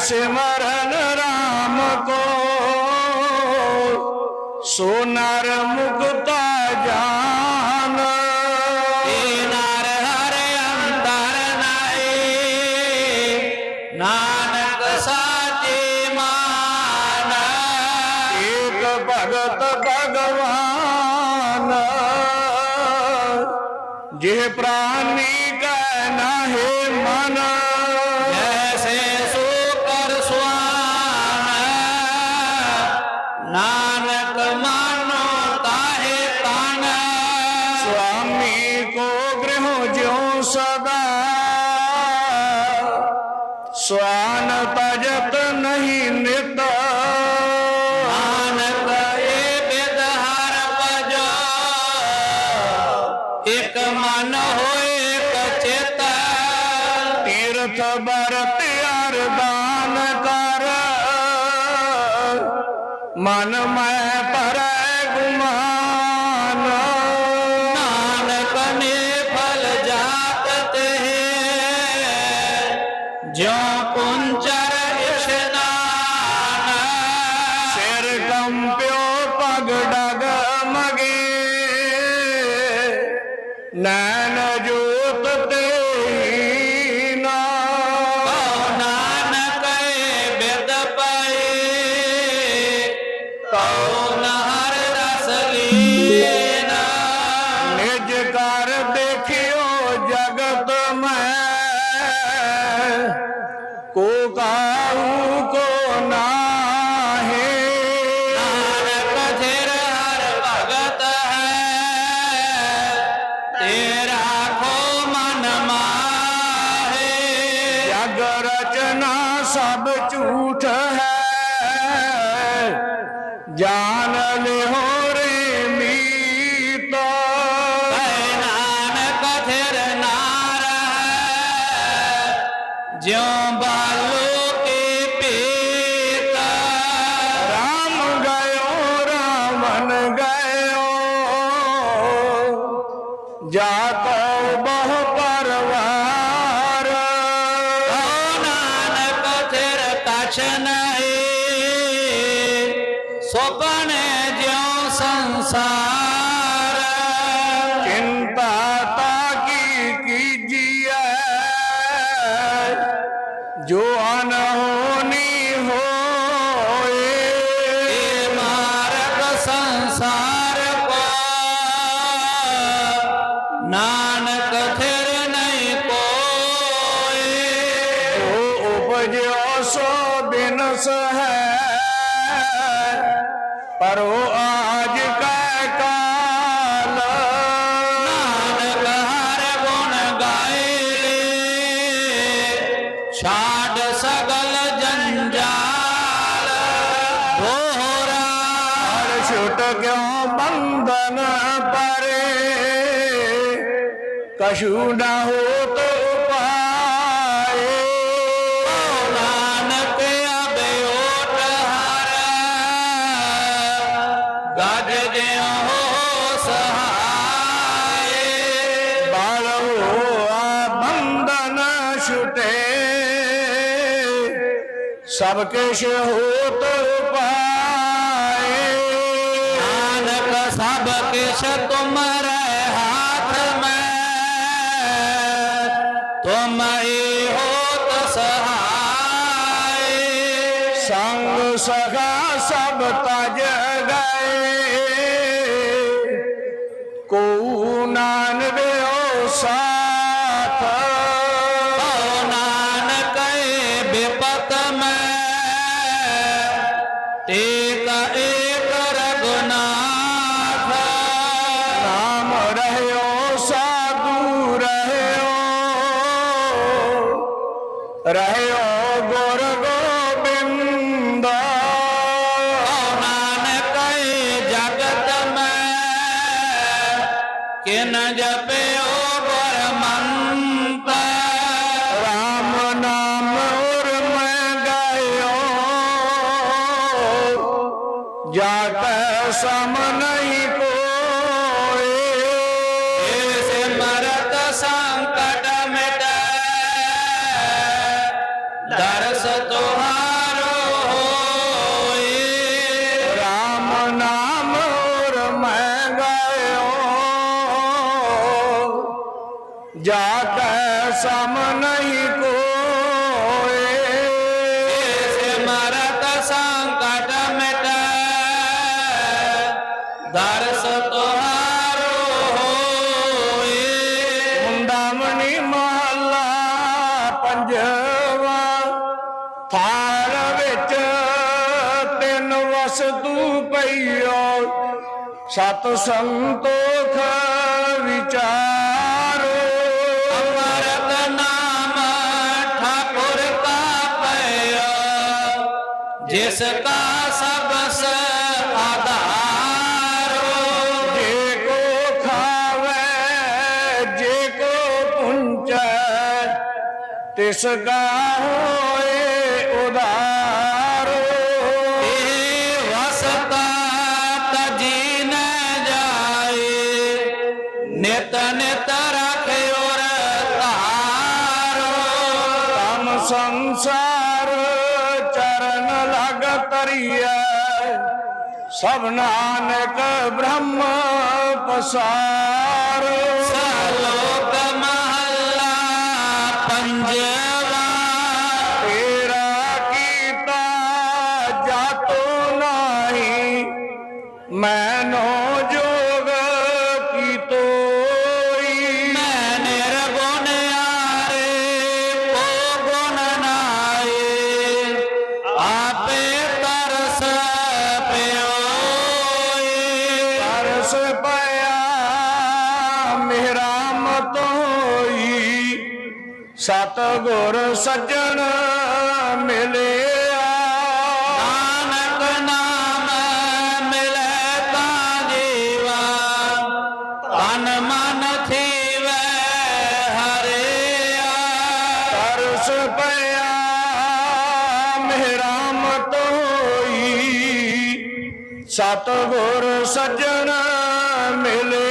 सिमरन राम को सोनर मुक्ता जान नर हर अंतर नए नानक साचे मान एक भगत भगवान जे प्राणी का नहे मना ਸੁਆਨ ਤਜਤ ਨਹੀਂ ਨਿਤ। ਨਾਨਕ ਏ ਬਿਦਹਰ ਪਜੋ ਇਕ ਮਨ ਹੋਏ ਇਕ ਚਿਤ। ਤੀਰਥ ਬਰਤ ਅਰਦਾਨ ਕਰ। ਮਨ ਮੈਂ ਪਰੈ ਗੁਮਾਨਾ। ਡਗ ਮਗੇ। ਨੈਣ ਜੋਤ ਤੇ ਨਾ। ਨਾਨਕ ਬਿਰਦ ਪਏ। ਤਉ ਸਭ ਝੂਠ ਹੈ। ਜਾ ਸੋਭਣੇ ਜਿਉ ਸੰਸਾਰ। ਚਿੰਤਾ ਤਾ ਕੀ ਕੀਜੀਐ? ਜੋ ਅਨ ਹੋਣੀ ਹੋਏ। ਇਹ ਮਾਰਗ ਸੰਸਾਰ ਪਾ ਨਾਨਕ ਥਿਰ ਨਹੀਂ ਕੋਏ ਉਹ ਉਪਜਿਓ ਸੋ ਬਿਨਸ ਹੈ। ਪਰ ਉਹ ਆਜ ਕੈ ਕਾਲ। ਨਾਨਕ ਹਰ ਗੁਣ ਗਾਇਲੇ ਛਾੜ ਸਗਲ ਜੰਜਾਲ। ਦੋਹਰਾ ਹਰ ਛੁੱਟ ਕਿਉ ਬੰਧਨ ਪਰੇ ਕਸ਼ੂ ਨਾ ਹੋ ਤੋ ਛੁਟੇ। ਸਭ ਕਿਛ ਹੋਤ ਪਾਏ ਨਾਨਕ ਸਭ ਕਿਛ ਤੁਮਰੇ ਹਾਥ ਮੈਂ। ਤੁਮਹੀ ਰਹਿਓ ਗੁਰ ਜਾ ਕੈ ਸਮ ਨਹੀਂ ਕੋਏ। ਸਿਮਰਤ ਸੰਕਟ ਮਿਟੈ। ਦਰਸ ਤੁਹਾਰੋ ਹੋਏ। ਮੁੰਡਾਮਣੀ ਮਹੱਲਾ ਪੰਜਵਾ। ਥਾਲ ਵਿੱਚ ਤਿੰਨ ਵਸਤੂ ਪਈਓ। ਸਤ ਸੰਤੋਖ ਵਿਚਾਰੋ। ਜਿਸ ਕਾ ਸਬਸ ਆਧਾਰੋ ਜੇ ਕੋ ਖਾਵੇ ਜੇ ਕੋ ਪੁੰਚੈ ਤਿਸ ਕਾ ਹੋਏ ਉਧਾਰੋ ਇਹ ਵਸਤਾ ਤਜੀ ਨ ਜਾਏ ਨਿਤ ਨਿਤ ਰਖਿਓ ਤਾਰੋ ਤਮ ਸੰਸਾਰ ਲਗ ਸਭ ਨਾਨਕ ਬ੍ਰਹਮ ਪਸਾਰ ਸਤ ਗੁਰ ਸੱਜਣ ਮਿਲਿਆ। ਨਾਨਕ ਨਾਮ ਮਿਲੈ ਤਾਂ ਜੀਵਾ। ਤਨ ਮਨ ਥੀਵੈ ਹਰਿਆ। ਤਰਸ ਪਿਆ ਮੇਰਾ ਮਤੋਈ ਸਤ ਗੁਰ ਸੱਜਣ ਮਿਲਿਆ